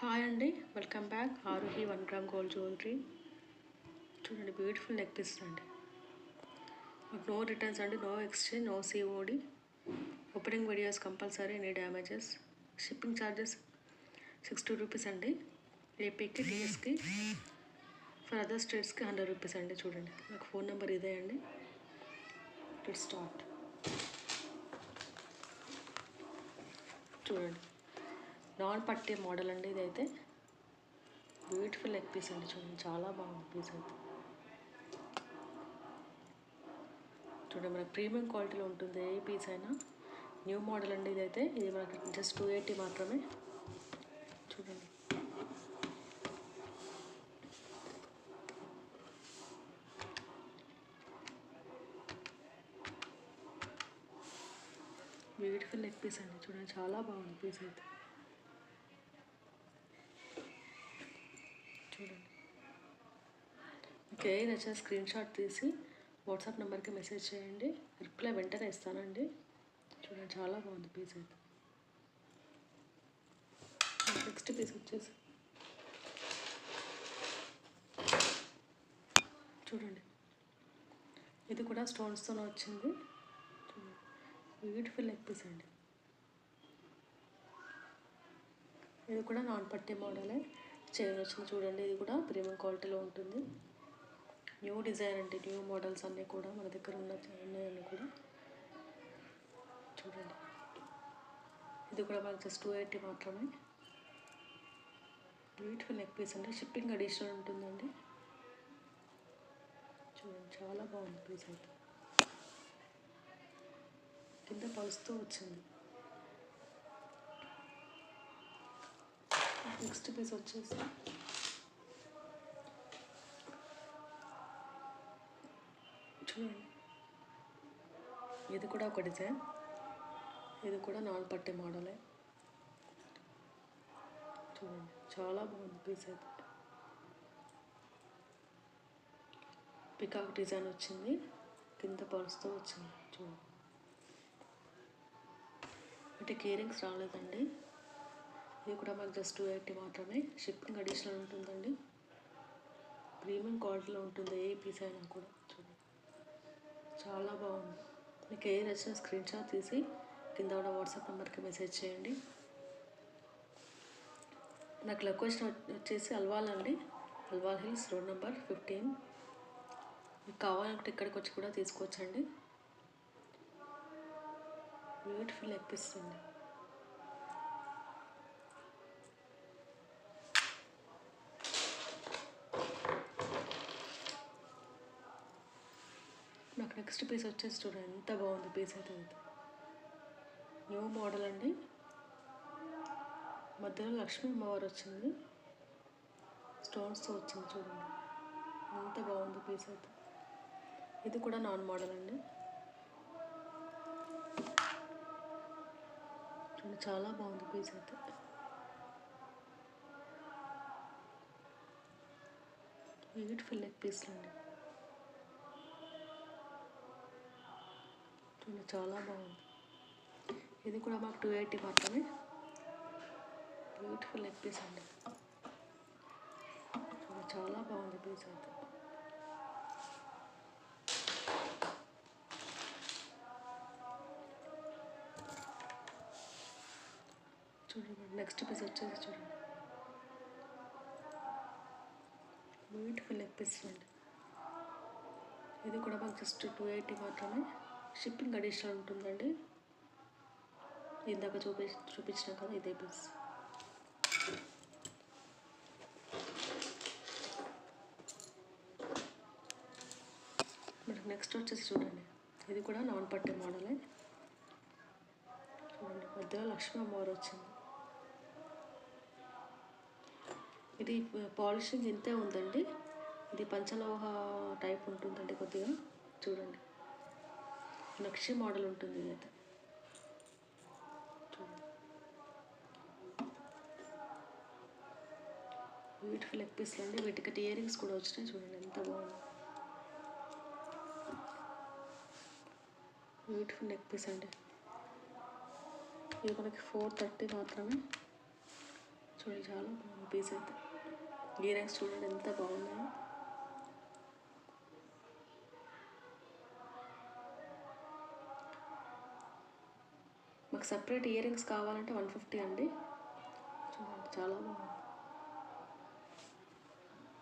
Hi అండి welcome back Aaruhi one gram gold jewellery చూడండి beautiful neck piece అండి. No returns అండి no exchange no COD opening videos compulsory any damages shipping charges sixty rupees అండి. ఏపీకి టీఎస్కి for other స్టేట్స్కి hundred rupees అండి చూడండి. నాకు ఫోన్ నెంబర్ ఇదే అండి. ఇట్ స్టార్ట్ చూడండి. నాన్ పట్టే మోడల్ అండి ఇదైతే. బ్యూటిఫుల్ లెగ్ పీస్ అండి చూడండి చాలా బాగుంది పీస్ అయితే. చూడండి మనకి ప్రీమియం క్వాలిటీలో ఉంటుంది ఏ పీస్ అయినా. న్యూ మోడల్ అండి ఇదైతే ఇది మనకి జస్ట్ టూ ఎయిటీ మాత్రమే. చూడండి. బ్యూటిఫుల్ లెగ్ పీస్ అండి చూడండి చాలా బాగుంది పీస్ అయితే. చూడండి. ఓకే నచ్చిన స్క్రీన్ షాట్ తీసి వాట్సాప్ నెంబర్కి మెసేజ్ చేయండి. రిప్లై వెంటనే ఇస్తానండి. చూడండి చాలా బాగుంది పీస్ అయితే. నెక్స్ట్ పీస్ వచ్చేసి చూడండి. ఇది కూడా స్టోన్స్తోనే వచ్చింది. బ్యూటిఫుల్ నెక్ పీస్ అండి. ఇది కూడా నాన్ పట్టే మోడలే. చైన్ వచ్చింది చూడండి ఇది కూడా ప్రీమియం క్వాలిటీలో ఉంటుంది. న్యూ డిజైన్ అండి న్యూ మోడల్స్ అన్నీ కూడా మన దగ్గర ఉన్న ఉన్నాయన్నీ కూడా. చూడండి. ఇది కూడా మనకి జస్ట్ టూ ఎయిటీ మాత్రమే. బ్యూటిఫుల్ నెక్ పీస్ అండి. షిప్పింగ్ అడిషనల్ ఉంటుందండి. చూడండి చాలా బాగుంది పీస్ అయితే. కింద పలుస్తూ వచ్చింది. నెక్స్ట్ పీస్ వచ్చేసి. చూడండి. ఇది కూడా ఒక డిజైన్. ఇది కూడా నాన్ పట్టే మోడలే. చూడండి చాలా బాగుంది పీస్ అయితే. పికాక్ డిజైన్ వచ్చింది. కింద పర్స్తో వచ్చింది. చూడండి. అంటే కేరింగ్స్ రాలేదండి. ఇది కూడా మాకు జస్ట్ టూ ఎయిటీ మాత్రమే. షిప్పింగ్ అడిషనల్ ఉంటుందండి. ప్రీమియం క్వాలిటీలో ఉంటుంది. ఏ పీస్ అయినా కూడా. చూడండి. చాలా బాగుంది. మీకు ఏ నచ్చిన స్క్రీన్ షాట్ తీసి కింద ఉన్న వాట్సాప్ నెంబర్కి మెసేజ్ చేయండి. నాకు లొకేషన్ వచ్చేసి అల్వాల్ అండి. Alwal hills road number fifteen. మీకు కావాలంటే ఇక్కడికి వచ్చి కూడా తీసుకోవచ్చండి. బ్యూటిఫుల్ అనిపిస్తుంది నెక్స్ట్ పీస్ వచ్చేసి చూడండి ఎంత బాగుంది పీస్ అయితే న్యూ మోడల్ అండి. మధ్యలో లక్ష్మీ అమ్మవారు వచ్చింది. స్టోన్స్తో వచ్చింది చూడండి. ఎంత బాగుంది పీస్ అయితే. ఇది కూడా నాన్ మోడల్ అండి. చూడండి చాలా బాగుంది పీస్ అయితే. బ్యూటిఫుల్ నెక్ పీస్లు అండి. వస్తుంది చాలా బాగుంది. ఇది కూడా మాకు టూ ఎయిటీ మాత్రమే. బ్యూటిఫుల్ లెగ్ పీస్ అండి. చాలా బాగుంది పీస్ అయితే. చూడండి నెక్స్ట్ పీస్ వచ్చేసి చూడండి. బ్యూటిఫుల్ లెగ్ పీస్ అండి. ఇది కూడా మాకు జస్ట్ టూ ఎయిటీ మాత్రమే. షిప్పింగ్ అడిషనల్ ఉంటుందండి. ఇందాక చూపి చూపించిన కదా ఇదే పీస్ మనకు నెక్స్ట్ వచ్చేసి చూడండి. ఇది కూడా నాన్ పట్టే మోడలే. చూడండి మధ్యలో లక్ష్మీ అమ్మవారు వచ్చింది. ఇది పాలిషింగ్ ఇంతే ఉందండి. ఇది పంచలోహ టైప్ ఉంటుందండి కొద్దిగా. చూడండి. నక్షి మోడల్ ఉంటుంది ఇదైతే బ్యూటిఫుల్ లెగ్ పీస్లు అండి. వీటికి ఇయరింగ్స్ కూడా వచ్చినాయి చూడండి. ఎంత బాగుంది. బ్యూటిఫుల్ లెగ్ పీస్ అండి. ఇది మనకి ఫోర్ థర్టీ మాత్రమే. చూడండి చాలా బాగుంది. పీస్ అయితే. ఇయరింగ్స్ చూడండి ఎంత బాగున్నాయో. మాకు సపరేట్ ఇయర్ రింగ్స్ కావాలంటే వన్ ఫిఫ్టీ అండి. చూడండి చాలా బాగుంది.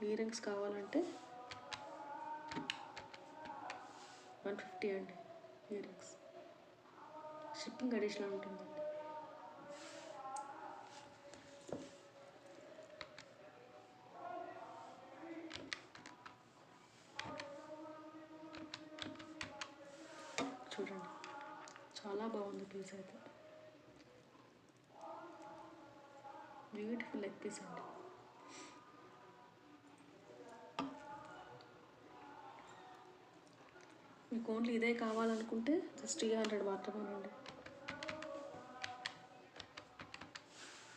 ఇయర్ రింగ్స్ కావాలంటే వన్ ఫిఫ్టీ అండి ఇయర్ రింగ్స్ షిప్పింగ్ అడిషనల్ ఉంటుంది చూడండి చాలా బాగుంది పీస్ అయితే. బ్యూటిఫుల్ లెగ్ పీస్ అండి. మీకు ఓన్లీ ఇదే కావాలనుకుంటే జస్ట్ త్రీ హండ్రెడ్ మాత్రమేనండి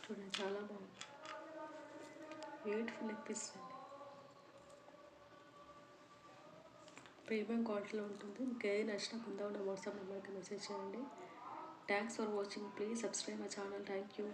చూడండి చాలా బాగుంది. బ్యూటిఫుల్ లెగ్ పీస్ అండి ప్రీమియం క్వాలిటీలో ఉంటుంది. మీకు ఏది నచ్చినా కింద ఉన్న వాట్సాప్ నెంబర్కి మెసేజ్ చేయండి. Thanks for watching please subscribe my channel thank you